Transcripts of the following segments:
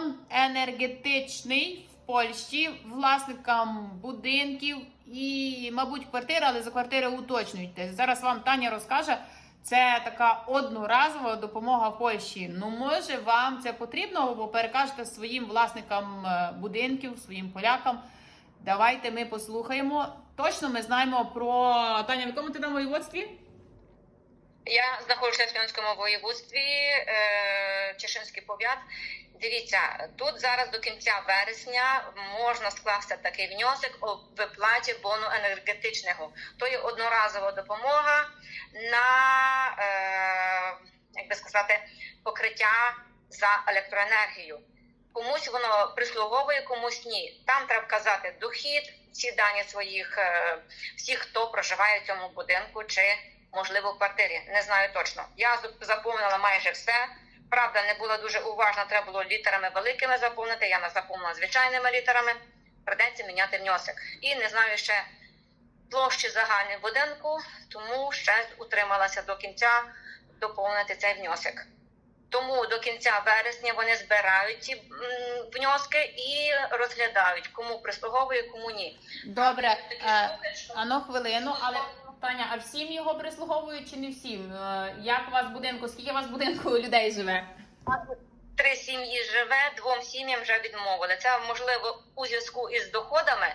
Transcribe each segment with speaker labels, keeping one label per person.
Speaker 1: бон енергетичний в Польщі власникам будинків і, мабуть, квартири, але за квартири уточнюйте. Зараз вам Таня розкаже. Це така одноразова допомога Польщі. Ну, може, вам це потрібно, бо перекажете своїм власникам е, будинків, своїм полякам. Давайте ми послухаємо. Точно ми знаємо про Таня, в якому ти там воєводстві?
Speaker 2: Я знаходжуся в Фінському воєводстві, е, Чешинський пов'ят. Дивіться, тут зараз до кінця вересня можна скласти такий внесок у виплаті бону енергетичного. То є одноразова допомога на, е, як би сказати, покриття за електроенергію. Комусь воно прислуговує, комусь ні. Там треба вказати дохід, всі дані своїх е, всіх, хто проживає в цьому будинку чи можливо в квартирі. Не знаю точно. Я заповнила майже все. Правда, не була дуже уважна. Треба було літерами великими заповнити. Я не заповнила звичайними літерами. Придеться міняти внесок. І не знаю ще площі загальної будинку, тому ще утрималася до кінця доповнити цей внесок. Тому до кінця вересня вони збирають ці внески і розглядають, кому прислуговує, кому ні.
Speaker 1: Добре,
Speaker 2: Такі
Speaker 1: е,
Speaker 2: штуки, що-
Speaker 1: ано хвилину, але Таня, а всім його прислуговують чи не всім? Е, Як у вас будинку? Скільки у вас будинку людей живе?
Speaker 2: Три сім'ї живе, двом сім'ям вже відмовили. Це можливо у зв'язку із доходами,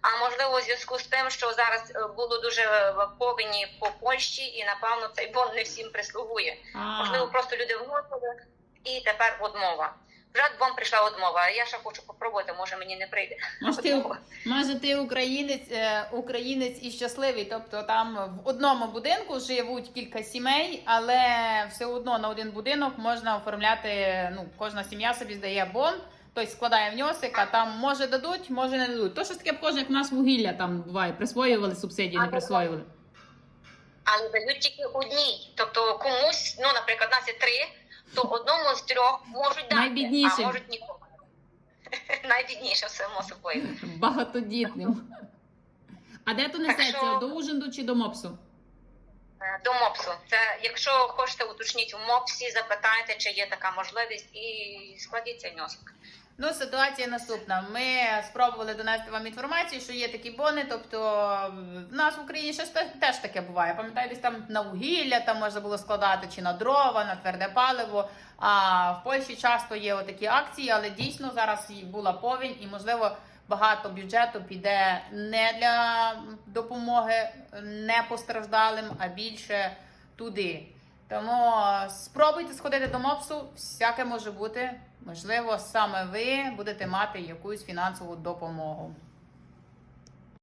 Speaker 2: а можливо у зв'язку з тим, що зараз е, було дуже е, повені по Польщі, і напевно цей бон не всім прислугує.
Speaker 1: А,
Speaker 2: Можливо, просто люди вносили, і тепер одмова. Вже двом прийшла одмова. Я ще хочу попробувати, може мені не прийде.
Speaker 1: може, ти, може ти українець, е, українець і щасливий, тобто там в одному будинку живуть кілька сімей, але все одно на один будинок можна оформляти, ну, кожна сім'я собі здає бон, тобто складає внесок, а там може дадуть, може не дадуть. То щось таке кожен, як в нас вугілля там буває, присвоювали субсидії, не присвоювали.
Speaker 2: Але дають тільки одній. Тобто комусь, ну, наприклад, нас є три, то одному з трьох можуть дати,
Speaker 1: Найбіднішим.
Speaker 2: а можуть нікому. Найбідніше само собою.
Speaker 1: Багатодітним. А де то несеться?
Speaker 2: що-
Speaker 1: До Ужинду чи до Мопсу?
Speaker 2: Е, До МОПСу. Це якщо хочете уточніть у МОПСі, запитайте, чи є така можливість, і складіть цей внесок.
Speaker 1: Ну, ситуація наступна. Ми спробували донести вам інформацію, що є такі бони. Тобто в нас в Україні ще теж таке буває. Пам'ятаєте, там на вугілля там можна було складати, чи на дрова, на тверде паливо. А в Польщі часто є отакі акції, але дійсно зараз була повінь, і можливо багато бюджету піде не для допомоги не постраждалим, а більше туди. Тому спробуйте сходити до МОПСу, всяке може бути. Можливо, саме ви будете мати якусь фінансову допомогу.